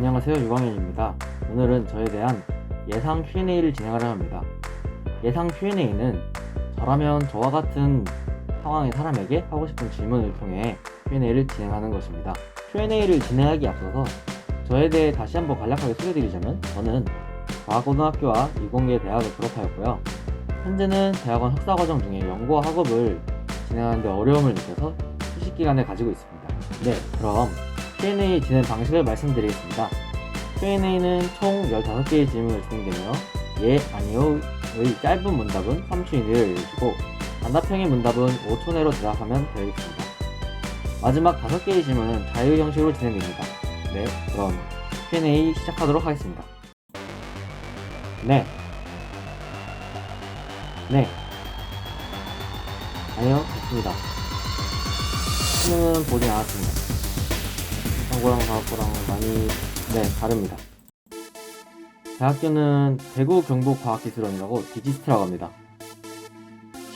안녕하세요 유광현입니다. 오늘은 저에 대한 예상 Q&A를 진행하려 합니다. 예상 Q&A는 저라면 저와 같은 상황의 사람에게 하고 싶은 질문을 통해 Q&A를 진행하는 것입니다. Q&A를 진행하기 앞서서 저에 대해 다시 한번 간략하게 소개드리자면 저는 과학고등학교와 이공계 대학을 졸업하였고요. 현재는 대학원 석사과정 중에 연구와 학업을 진행하는데 어려움을 느껴서 휴식 기간을 가지고 있습니다. 네, 그럼 Q&A 진행 방식을 말씀드리겠습니다. Q&A는 총 15개의 질문을 진행되며 예, 아니요의 짧은 문답은 3초 이내로 읽어주고 단답형의 문답은 5초 내로 대답하면 되겠습니다. 마지막 5개의 질문은 자유 형식으로 진행됩니다. 네, 그럼 Q&A 시작하도록 하겠습니다. 네. 네. 아니요, 됐습니다. 수능은 보진 않았습니다. 상고랑 과학고랑 많이 네 다릅니다. 대학교는 대구 경북 과학기술원이라고 디지스트라고 합니다.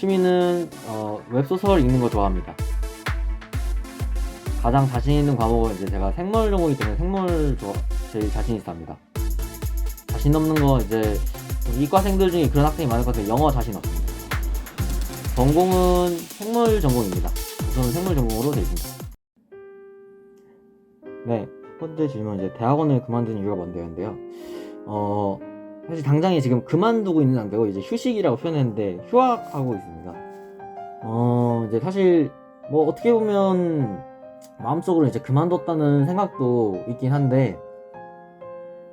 취미는 어, 웹소설 읽는 거 좋아합니다. 가장 자신 있는 과목은 이제 제가 생물 전공이기 때문에 생물 좋아, 제일 자신 있어 합니다. 자신 없는 거 이제 이과생들 중에 그런 학생이 많을 것 같아요. 영어 자신 없습니다. 전공은 생물 전공입니다. 우선 생물 전공으로 되어 있습니다. 네, 첫 번째 질문 이제 대학원을 그만둔 이유가 뭔데요인데요. 어, 사실 당장에 지금 그만두고 있는 상태고 이제 휴식이라고 표현했는데 휴학하고 있습니다. 어, 이제 사실 뭐 어떻게 보면 마음속으로 이제 그만뒀다는 생각도 있긴 한데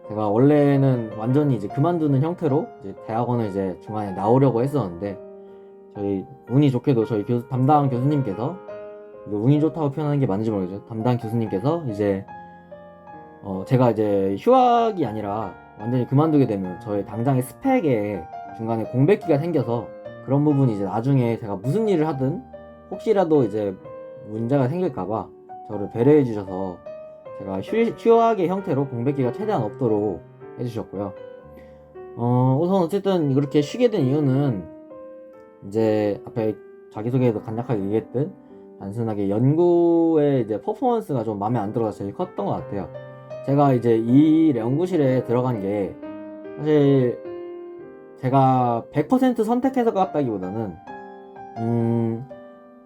제가 원래는 완전히 이제 그만두는 형태로 이제 대학원을 이제 중간에 나오려고 했었는데 저희 운이 좋게도 저희 교수, 담당 교수님께서 운이 좋다고 표현하는 게 맞는지 모르겠죠. 담당 교수님께서 이제 어 제가 이제 휴학이 아니라 완전히 그만두게 되면 저의 당장의 스펙에 중간에 공백기가 생겨서 그런 부분이 이제 나중에 제가 무슨 일을 하든 혹시라도 이제 문제가 생길까봐 저를 배려해 주셔서 제가 휴, 휴학의 형태로 공백기가 최대한 없도록 해주셨고요. 어, 우선 어쨌든 그렇게 쉬게 된 이유는 이제 앞에 자기소개에도 간략하게 얘기했듯 단순하게 연구의 이제 퍼포먼스가 좀 마음에 안 들어서 제일 컸던 것 같아요. 제가 이제 이 연구실에 들어간 게 사실 제가 100% 선택해서 갔다기보다는 음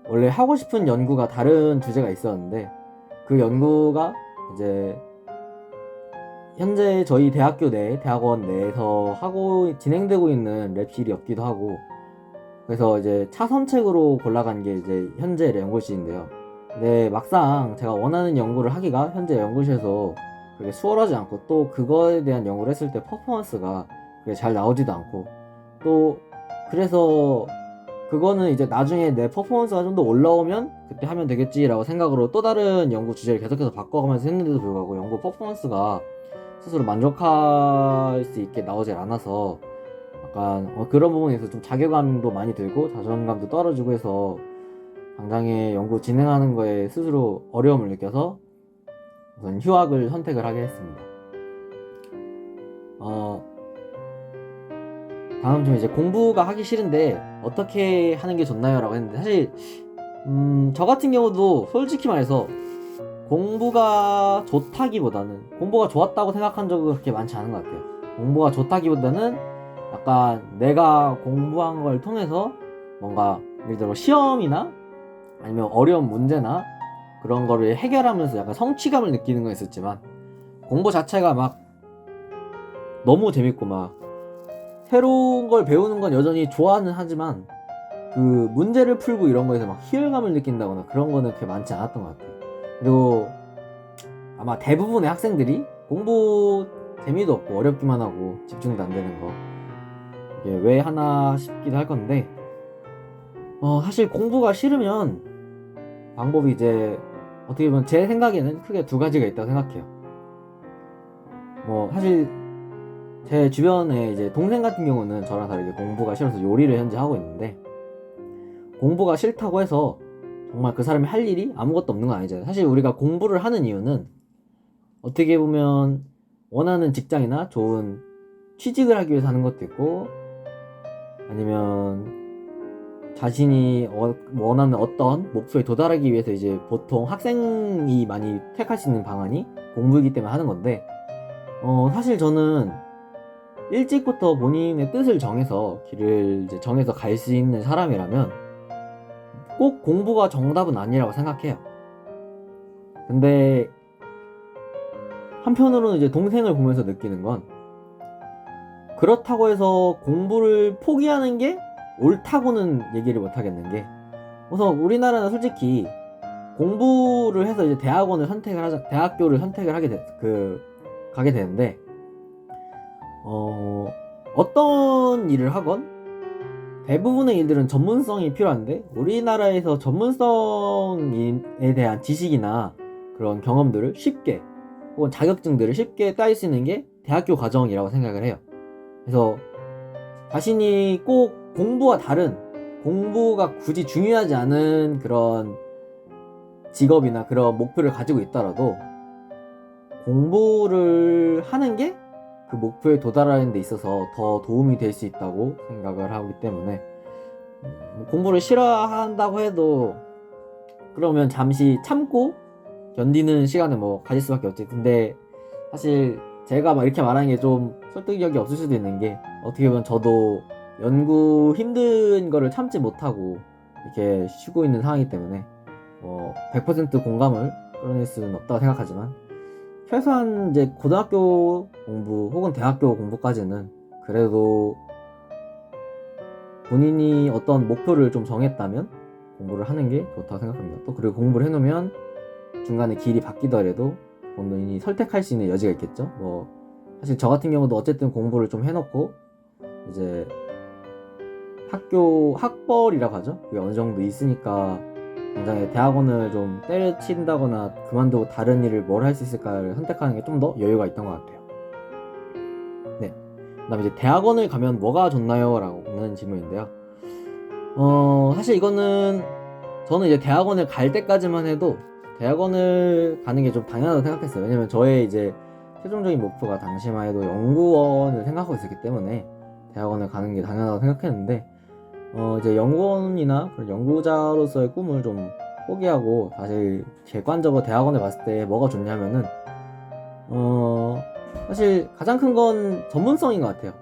원래 하고 싶은 연구가 다른 주제가 있었는데 그 연구가 이제 현재 저희 대학교 내 대학원 내에서 하고 진행되고 있는 랩실이 없기도 하고 그래서 이제 차선책으로 골라간 게 이제 현재 연구실인데요. 근데 막상 제가 원하는 연구를 하기가 현재 연구실에서 그렇게 수월하지 않고 또 그거에 대한 연구를 했을 때 퍼포먼스가 그게 잘 나오지도 않고 또 그래서 그거는 이제 나중에 내 퍼포먼스가 좀 더 올라오면 그때 하면 되겠지라고 생각으로 또 다른 연구 주제를 계속해서 바꿔가면서 했는데도 불구하고 연구 퍼포먼스가 스스로 만족할 수 있게 나오질 않아서 약간 어, 그런 부분에서 좀 자괴감도 많이 들고 자존감도 떨어지고 해서 당장에 연구 진행하는 거에 스스로 어려움을 느껴서 우선 휴학을 선택을 하게 했습니다. 어, 다음 좀 이제 공부가 하기 싫은데 어떻게 하는 게 좋나요? 라고 했는데 사실 음, 저 같은 경우도 솔직히 말해서 공부가 좋다기보다는 공부가 좋았다고 생각한 적은 그렇게 많지 않은 것 같아요. 공부가 좋다기보다는 약간 내가 공부한 걸 통해서 뭔가 예를 들어 시험이나 아니면 어려운 문제나 그런 거를 해결하면서 약간 성취감을 느끼는 건 있었지만 공부 자체가 막 너무 재밌고 막 새로운 걸 배우는 건 여전히 좋아는 하지만 그 문제를 풀고 이런 거에서 막 희열감을 느낀다거나 그런 거는 그렇게 많지 않았던 것 같아요. 그리고 아마 대부분의 학생들이 공부 재미도 없고 어렵기만 하고 집중도 안 되는 거 이게 왜 하나 싶기도 할 건데 어 사실 공부가 싫으면 방법이 이제 어떻게 보면 제 생각에는 크게 두 가지가 있다고 생각해요. 뭐 사실 제 주변에 이제 동생 같은 경우는 저랑 다르게 공부가 싫어서 요리를 현재 하고 있는데 공부가 싫다고 해서 정말 그 사람이 할 일이 아무것도 없는 건 아니잖아요. 사실 우리가 공부를 하는 이유는 어떻게 보면 원하는 직장이나 좋은 취직을 하기 위해서 하는 것도 있고 아니면 자신이 어- 원하는 어떤 목표에 도달하기 위해서 이제 보통 학생이 많이 택할 수 있는 방안이 공부이기 때문에 하는 건데 어, 사실 저는 일찍부터 본인의 뜻을 정해서 길을 이제 정해서 갈 수 있는 사람이라면 꼭 공부가 정답은 아니라고 생각해요. 근데 한편으로는 이제 동생을 보면서 느끼는 건 그렇다고 해서 공부를 포기하는 게 옳다고는 얘기를 못 하겠는 게 우선 우리나라는 솔직히 공부를 해서 이제 대학원을 선택을 하자 대학교를 선택을 하게 돼, 그 가게 되는데 어 어떤 일을 하건 대부분의 일들은 전문성이 필요한데 우리나라에서 전문성에 대한 지식이나 그런 경험들을 쉽게 혹은 자격증들을 쉽게 따일 수 있는 게 대학교 과정이라고 생각을 해요. 그래서 자신이 꼭 공부와 다른 공부가 굳이 중요하지 않은 그런 직업이나 그런 목표를 가지고 있더라도 공부를 하는 게 그 목표에 도달하는 데 있어서 더 도움이 될 수 있다고 생각을 하기 때문에 음, 공부를 싫어한다고 해도 그러면 잠시 참고 견디는 시간을 뭐 가질 수밖에 없지. 근데 사실 제가 막 이렇게 말하는 게 좀 설득력이 없을 수도 있는 게 어떻게 보면 저도 연구 힘든 거를 참지 못하고 이렇게 쉬고 있는 상황이기 때문에 뭐 100% 공감을 끌어낼 수는 없다고 생각하지만 최소한 이제 고등학교 공부 혹은 대학교 공부까지는 그래도 본인이 어떤 목표를 좀 정했다면 공부를 하는 게 좋다고 생각합니다. 또 그리고 공부를 해놓으면 중간에 길이 바뀌더라도 본인이 선택할 수 있는 여지가 있겠죠. 뭐 사실 저 같은 경우도 어쨌든 공부를 좀 해놓고 이제 학교 학벌이라고 하죠. 그게 어느 정도 있으니까 당장에 대학원을 좀 때려친다거나 그만두고 다른 일을 뭘 할 수 있을까를 선택하는 게 좀 더 여유가 있던 것 같아요. 네. 그 다음에 이제 대학원을 가면 뭐가 좋나요? 라고는 질문인데요. 어, 사실 이거는 저는 이제 대학원을 갈 때까지만 해도 대학원을 가는 게 좀 당연하다고 생각했어요. 왜냐면 저의 이제 최종적인 목표가 당시만 해도 연구원을 생각하고 있었기 때문에 대학원을 가는 게 당연하다고 생각했는데 어 이제 연구원이나 그런 연구자로서의 꿈을 좀 포기하고 사실 객관적으로 대학원에 갔을 때 뭐가 좋냐면은 어 사실 가장 큰 건 전문성인 것 같아요.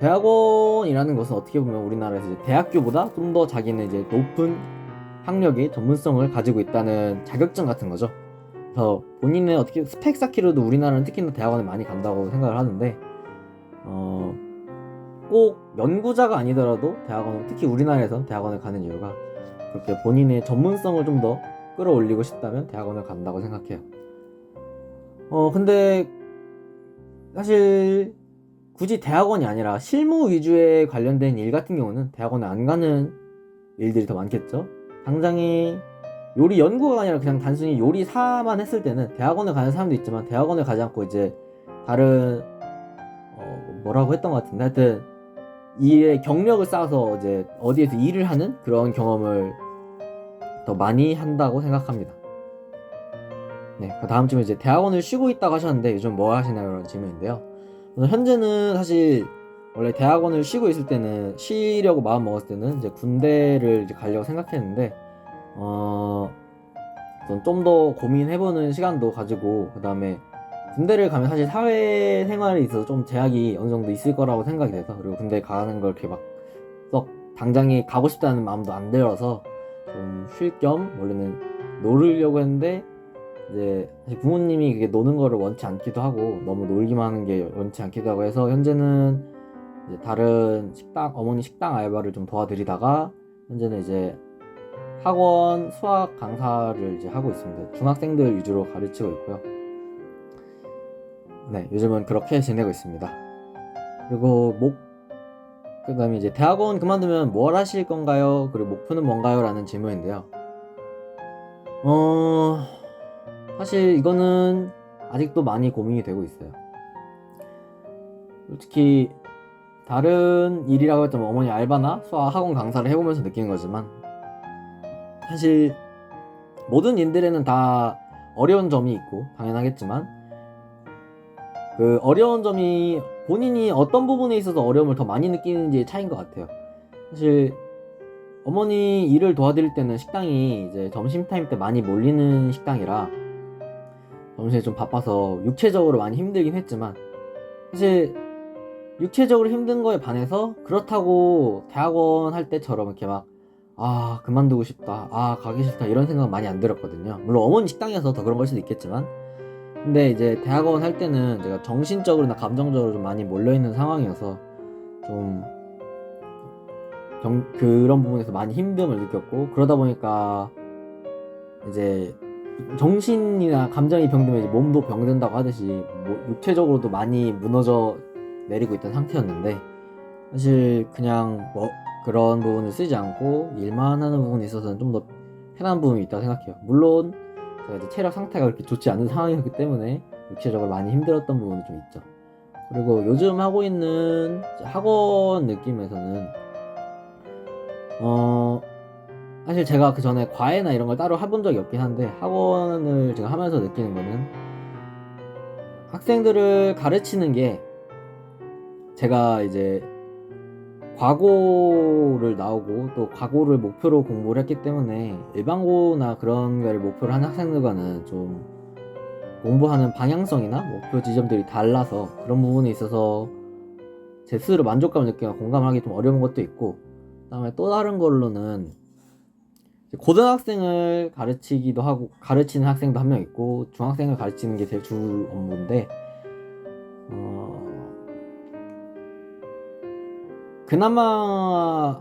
대학원이라는 것은 어떻게 보면 우리나라에서 대학교보다 좀 더 자기는 이제 높은 학력의 전문성을 가지고 있다는 자격증 같은 거죠. 그래서 본인의 어떻게 스펙 쌓기로도 우리나라는 특히나 대학원에 많이 간다고 생각을 하는데 어, 꼭 연구자가 아니더라도 대학원 특히 우리나라에서 대학원을 가는 이유가 그렇게 본인의 전문성을 좀 더 끌어올리고 싶다면 대학원을 간다고 생각해요. 어 근데 사실 굳이 대학원이 아니라 실무 위주에 관련된 일 같은 경우는 대학원에 안 가는 일들이 더 많겠죠. 당장에 요리 연구가 아니라 그냥 단순히 요리사만 했을 때는 대학원을 가는 사람도 있지만 대학원을 가지 않고 이제 다른 어, 뭐라고 했던 것 같은데 하여튼 일의 경력을 쌓아서 이제 어디에서 일을 하는 그런 경험을 더 많이 한다고 생각합니다. 네, 그 다음 질문 이제 대학원을 쉬고 있다고 하셨는데 요즘 뭐 하시나요? 라는 질문인데요. 현재는 사실 원래 대학원을 쉬고 있을 때는 쉬려고 마음 먹었을 때는 이제 군대를 이제 가려고 생각했는데 어, 좀 더 고민해보는 시간도 가지고 그 다음에 군대를 가면 사실 사회 생활에 있어서 좀 제약이 어느 정도 있을 거라고 생각이 돼서 그리고 군대 가는 걸 이렇게 막 썩 당장에 가고 싶다는 마음도 안 들어서 좀 쉴 겸 원래는 놀으려고 했는데 이제 부모님이 그게 노는 거를 원치 않기도 하고 너무 놀기만 하는 게 원치 않기도 하고 해서 현재는 이제 다른 식당 어머니 식당 알바를 좀 도와드리다가 현재는 이제 학원 수학 강사를 이제 하고 있습니다. 중학생들 위주로 가르치고 있고요. 네, 요즘은 그렇게 지내고 있습니다. 그리고 목 그다음에 이제 대학원 그만두면 뭘 하실 건가요? 그리고 목표는 뭔가요? 라는 질문인데요. 어 사실 이거는 아직도 많이 고민이 되고 있어요. 솔직히 다른 일이라고 했던 어머니 알바나 수학 학원 강사를 해보면서 느끼는 거지만 사실 모든 일들에는 다 어려운 점이 있고 당연하겠지만 그 어려운 점이 본인이 어떤 부분에 있어서 어려움을 더 많이 느끼는지의 차이인 것 같아요. 사실 어머니 일을 도와드릴 때는 식당이 이제 점심 타임 때 많이 몰리는 식당이라 점심에 좀 바빠서 육체적으로 많이 힘들긴 했지만 사실 육체적으로 힘든 거에 반해서 그렇다고 대학원 할 때처럼 이렇게 막 아 그만두고 싶다 아 가기 싫다 이런 생각 많이 안 들었거든요. 물론 어머니 식당이어서 더 그런 걸 수도 있겠지만. 근데 이제 대학원 할 때는 제가 정신적으로나 감정적으로 좀 많이 몰려있는 상황이어서 좀 경- 그런 부분에서 많이 힘듦을 느꼈고 그러다 보니까 이제 정신이나 감정이 병들면 이제 몸도 병든다고 하듯이 뭐 육체적으로도 많이 무너져 내리고 있던 상태였는데 사실 그냥 뭐 그런 부분을 쓰지 않고 일만 하는 부분에 있어서는 좀 더 편한 부분이 있다고 생각해요. 물론 제가 체력 상태가 그렇게 좋지 않은 상황이었기 때문에 육체적으로 많이 힘들었던 부분이 좀 있죠. 그리고 요즘 하고 있는 학원 느낌에서는 어 사실 제가 그 전에 과외나 이런 걸 따로 해본 적이 없긴 한데 학원을 제가 하면서 느끼는 거는 학생들을 가르치는 게 제가 이제 과고를 나오고 또 과고를 목표로 공부를 했기 때문에 일반고나 그런 거를 목표로 하는 학생들과는 좀 공부하는 방향성이나 목표 지점들이 달라서 그런 부분에 있어서 제 스스로 만족감을 느끼거나 공감하기 좀 어려운 것도 있고 그다음에 또 다른 걸로는 고등학생을 가르치기도 하고 가르치는 학생도 한 명 있고 중학생을 가르치는 게 제 주 업무인데 어 그나마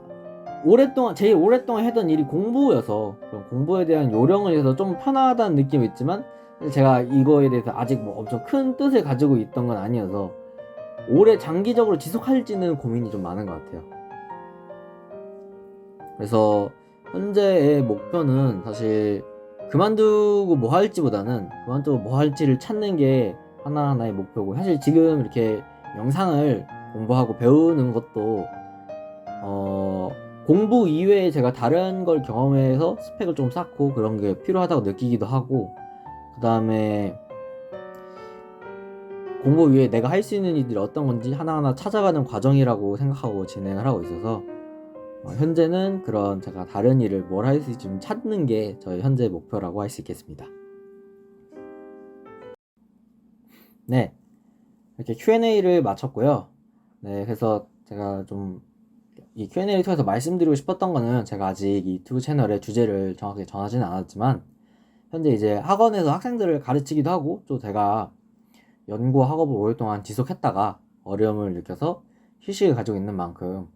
오랫동안 제일 오랫동안 했던 일이 공부여서 공부에 대한 요령을 해서 좀 편하다는 느낌이 있지만 제가 이거에 대해서 아직 뭐 엄청 큰 뜻을 가지고 있던 건 아니어서 오래 장기적으로 지속할지는 고민이 좀 많은 것 같아요. 그래서 현재의 목표는 사실 그만두고 뭐 할지보다는 그만두고 뭐 할지를 찾는 게 하나하나의 목표고 사실 지금 이렇게 영상을 공부하고 배우는 것도 어 공부 이외에 제가 다른 걸 경험해서 스펙을 좀 쌓고 그런 게 필요하다고 느끼기도 하고 그 다음에 공부 위에 내가 할 수 있는 일들이 어떤 건지 하나하나 찾아가는 과정이라고 생각하고 진행을 하고 있어서 어, 현재는 그런 제가 다른 일을 뭘 할 수 있을지 좀 찾는 게 저의 현재 목표라고 할 수 있겠습니다. 네. 이렇게 Q&A를 마쳤고요. 네, 그래서 제가 좀 이 Q&A를 통해서 말씀드리고 싶었던 거는 제가 아직 이 유튜브 채널의 주제를 정확하게 정하지는 않았지만 현재 이제 학원에서 학생들을 가르치기도 하고 또 제가 연구 학업을 오랫동안 지속했다가 어려움을 느껴서 휴식을 가지고 있는 만큼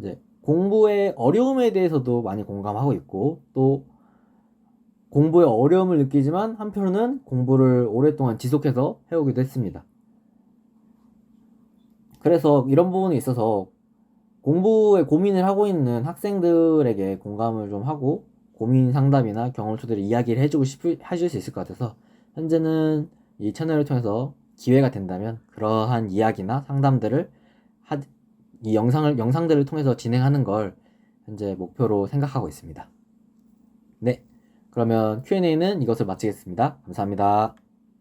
이제 공부의 어려움에 대해서도 많이 공감하고 있고 또 공부에 어려움을 느끼지만 한편으로는 공부를 오랫동안 지속해서 해오기도 했습니다. 그래서 이런 부분에 있어서 공부에 고민을 하고 있는 학생들에게 공감을 좀 하고 고민 상담이나 경험 토대로 이야기를 해주고 싶 해줄 수 있을 것 같아서 현재는 이 채널을 통해서 기회가 된다면 그러한 이야기나 상담들을 하, 이 영상을 영상들을 통해서 진행하는 걸 현재 목표로 생각하고 있습니다. 네, 그러면 Q&A는 이것을 마치겠습니다. 감사합니다.